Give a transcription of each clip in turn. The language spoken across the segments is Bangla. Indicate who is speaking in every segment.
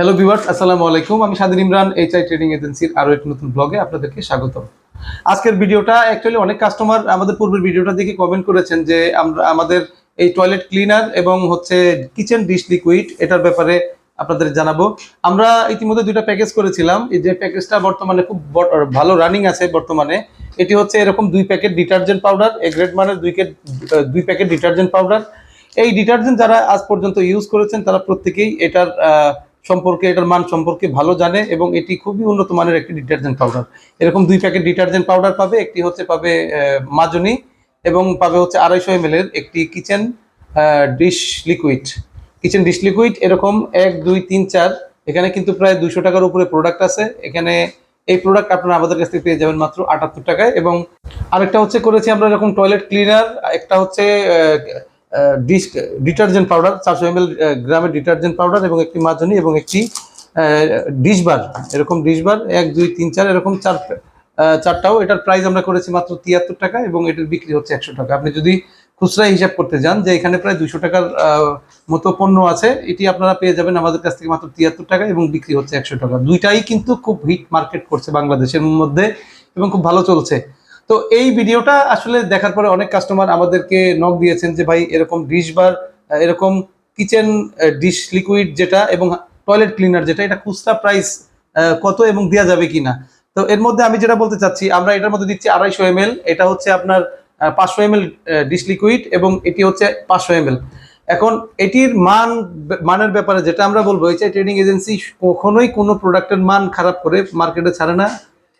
Speaker 1: হ্যালো ভিউয়ার্স আসসালামু আলাইকুম। আমি স্বাধীন ইমরান এইচ আই ট্রেডিং এজেন্সির আরও একটি নতুন ব্লগে আপনাদেরকে স্বাগতম। আজকের ভিডিওটা অ্যাকচুয়ালি অনেক কাস্টমার আমাদের পূর্বের ভিডিওটা দেখে কমেন্ট করেছেন যে আমরা, আমাদের এই টয়লেট ক্লিনার এবং হচ্ছে কিচেন ডিশ লিকুইড এটার ব্যাপারে আপনাদের জানাব। আমরা ইতিমধ্যে দুইটা প্যাকেজ করেছিলাম। এই যে প্যাকেজটা বর্তমানে খুব ভালো রানিং আছে বর্তমানে। এটি হচ্ছে এরকম দুই packet detergent powder A grade মানের দুই দুই প্যাকেট ডিটারজেন্ট পাউডার এই ডিটারজেন্ট যারা আজ পর্যন্ত ইউজ করেছেন, তারা প্রত্যেকেই এটার সম্পর্কে, এটার মান সম্পর্কে ভালো জানে এবং এটি খুবই উন্নত মানের একটি ডিটারজেন্ট পাউডার। এরকম দুই প্যাকেট ডিটারজেন্ট পাউডার পাবে, একটি হচ্ছে পাবে মাজনি এবং পাবে হচ্ছে আড়াইশো এম একটি kitchen dish liquid. Kitchen dish liquid এরকম এক, দুই, তিন, চার, এখানে কিন্তু প্রায় দুশো টাকার উপরে প্রোডাক্ট আছে। এখানে এই প্রোডাক্ট আপনারা আমাদের কাছ থেকে পেয়ে যাবেন মাত্র আটাত্তর টাকায় এবং আরেকটা হচ্ছে করেছি আমরা এরকম টয়লেট ক্লিনার একটা হচ্ছে ডিটারজেন্ট পাউডার, চারশো এম গ্রামের ডিটারজেন্ট পাউডার এবং একটি মাজনি এবং একটি ডিশ বার। এরকম ডিশ বার, এক, দুই, তিন, চার, এরকম চার চারটাও। এটার প্রাইস আমরা করেছি মাত্র তিয়াত্তর টাকা এবং এটার বিক্রি হচ্ছে একশো টাকা। আপনি যদি খুচরা হিসাব করতে যান, যে এখানে প্রায় দুশো টাকার মতো পণ্য আছে, এটি আপনারা পেয়ে যাবেন আমাদের কাছ থেকে মাত্র তিয়াত্তর টাকা এবং বিক্রি হচ্ছে একশো টাকা। দুইটাই কিন্তু খুব হিট মার্কেট করছে বাংলাদেশের মধ্যে এবং খুব ভালো চলছে। তো এই ভিডিওটা আসলে দেখার পরে অনেক কাস্টমার আমাদেরকে নক দিয়েছেন যে, ভাই, এরকম ডিশ বার এরকম কিচেন ডিশ লিকুইড যেটা এবং টয়লেট ক্লিনার যেটা, এটা খুচরা প্রাইস কত এবং দেওয়া যাবে কিনা? তো এর মধ্যে আমি যেটা বলতে চাচ্ছি, আমরা এটার মধ্যে দিচ্ছি আড়াইশো এম এটা হচ্ছে আপনার পাঁচশো এম ডিশ লিকুইড এবং এটি হচ্ছে পাঁচশো এম এখন এটির মান, মানের ব্যাপারে যেটা আমরা বলব এই ট্রেডিং এজেন্সি কখনোই কোনো প্রোডাক্টের মান খারাপ করে মার্কেটে ছাড়ে না।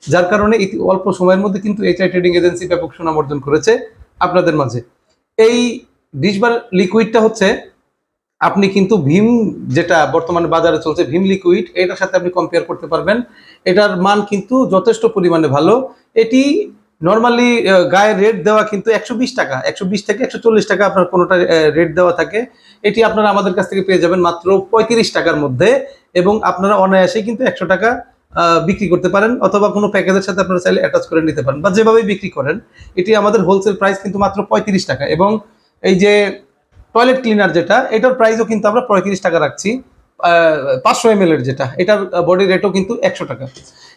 Speaker 1: যার কারণে অল্প সময়ের মধ্যে কিন্তু এইচআই ট্রেডিং এজেন্সি ব্যাপক সুনাম অর্জন করেছে আপনাদের মাঝে। এই ডিশবার লিকুইডটা হচ্ছে, আপনি কিন্তু ভীম যেটা বর্তমানে বাজারে চলছে, ভীম লিকুইড এটার সাথে আপনি কম্পেয়ার করতে পারবেন। এটার মান কিন্তু যথেষ্ট পরিমাণে ভালো। এটি নর্মালি গায়ে রেট দেওয়া কিন্তু একশো বিশ টাকা, একশো বিশ থেকে একশো চল্লিশ টাকা আপনার কোনোটা রেট দেওয়া থাকে। এটি আপনারা আমাদের কাছ থেকে পেয়ে যাবেন মাত্র পঁয়ত্রিশ টাকার মধ্যে এবং আপনারা অনায়াসেই কিন্তু একশো টাকা বিক্রি করতে পারেন অথবা কোনো প্যাকেজের সাথে আপনারা চাইলে অ্যাটাচ করে নিতে পারেন। বা যেভাবেই বিক্রি করেন, এটি আমাদের হোলসেল প্রাইস কিন্তু মাত্র পঁয়ত্রিশ টাকা এবং এই যে টয়লেট ক্লিনার যেটা, এটার প্রাইসও কিন্তু আমরা পঁয়ত্রিশ টাকা রাখছি পাঁচশো এম এর যেটা, এটার বডি রেটও কিন্তু একশো টাকা।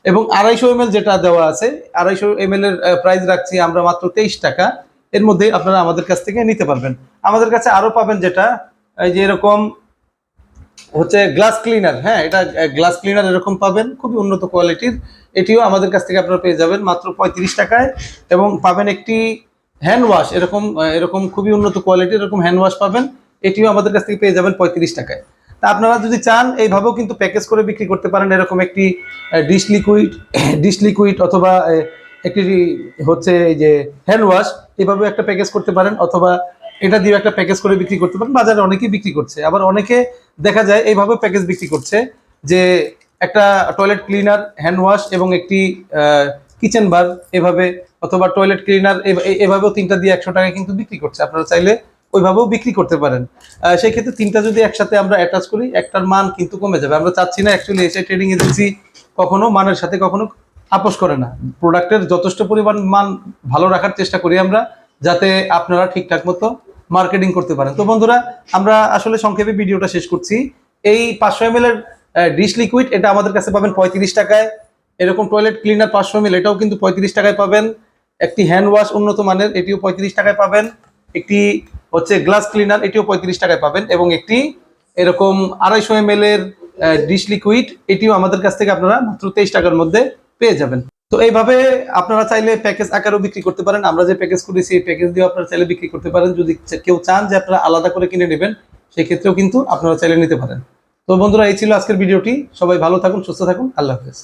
Speaker 1: এবং আড়াইশো এম যেটা দেওয়া আছে, আড়াইশো এম এর প্রাইস রাখছি আমরা মাত্র তেইশ টাকা, এর মধ্যে আপনারা আমাদের কাছ থেকে নিতে পারবেন। আমাদের কাছে আরও পাবেন যেটা, এই যে এরকম হচ্ছে গ্লাস ক্লিনার হ্যাঁ এটা গ্লাস ক্লিনার এরকম পাবেন, খুবই উন্নত কোয়ালিটির এটিও আমাদের কাছ থেকে আপনারা পেয়ে যাবেন মাত্র পঁয়ত্রিশ টাকায় এবং পাবেন একটি হ্যান্ড ওয়াশ এরকম এরকম খুবই উন্নত কোয়ালিটির এরকম হ্যান্ড ওয়াশ পাবেন, এটিও আমাদের কাছ থেকে পেয়ে যাবেন পঁয়ত্রিশ টাকায়। তা আপনারা যদি চান, এইভাবেও কিন্তু প্যাকেজ করে বিক্রি করতে পারেন, এরকম একটি ডিশ লিকুইড ডিশ লিকুইড অথবা একটি হচ্ছে এই যে হ্যান্ড ওয়াশ এভাবে একটা প্যাকেজ করতে পারেন, অথবা এটা দিয়ে একটা প্যাকেজ করে বিক্রি করতে পারেন, বাজারে অনেকেই বিক্রি করছে। আবার অনেকে দেখা যায়, এইভাবে প্যাকেজ বিক্রি করছে যে একটা টয়লেট ক্লিনার হ্যান্ড ওয়াশ এবং একটি কিচেন বার এভাবে অথবা টয়লেট ক্লিনার এভাবেও তিনটা দিয়ে একশো টাকায় কিন্তু বিক্রি করছে। আপনারা চাইলে ওইভাবেও বিক্রি করতে পারেন। সেই ক্ষেত্রে তিনটা যদি একসাথে আমরা অ্যাটাচ করি, একটার মান কিন্তু কমে যাবে। আমরা চাচ্ছি না অ্যাকচুয়ালি এসআই ট্রেডিং এজেন্সি কখনো মানের সাথে কখনো আপোষ করে না। প্রোডাক্টের যথেষ্ট পরিমাণ মান ভালো রাখার চেষ্টা করি আমরা, যাতে আপনারা ঠিকঠাক মতো মার্কেটিং করতে পারেন। তো বন্ধুরা, আমরা আসলে সংক্ষেপে ভিডিওটা শেষ করছি। এই পাঁচশো এম এর ডিশ লিকুইড এটা আমাদের কাছে পাবেন পঁয়ত্রিশ টাকায়। এরকম টয়লেট ক্লিনার পাঁচশো এম এটাও কিন্তু পঁয়ত্রিশ টাকায় পাবেন। একটি হ্যান্ড ওয়াশ উন্নত মানের, এটিও পঁয়ত্রিশ টাকায় পাবেন। একটি হচ্ছে গ্লাস ক্লিনার এটিও পঁয়ত্রিশ টাকায় পাবেন। এবং একটি এরকম আড়াইশো এম এর ডিশ লিকুইড এটিও আমাদের কাছ থেকে আপনারা মাত্র তেইশ টাকার মধ্যে পেয়ে যাবেন। তো এইভাবে আপনারা চাইলে প্যাকেজ আকারেও বিক্রি করতে পারেন। আমরা যে প্যাকেজ করেছি এই প্যাকেজ দিয়ে আপনারা চাইলে বিক্রি করতে পারেন। যদি কেউ চান যে আপনারা আলাদা করে কিনে নেবেন, সেক্ষেত্রেও কিন্তু আপনারা চাইলে নিতে পারেন। তো বন্ধুরা, এই ছিল আজকের ভিডিওটি। সবাই ভালো থাকুন, সুস্থ থাকুন। আল্লাহ হাফেজ।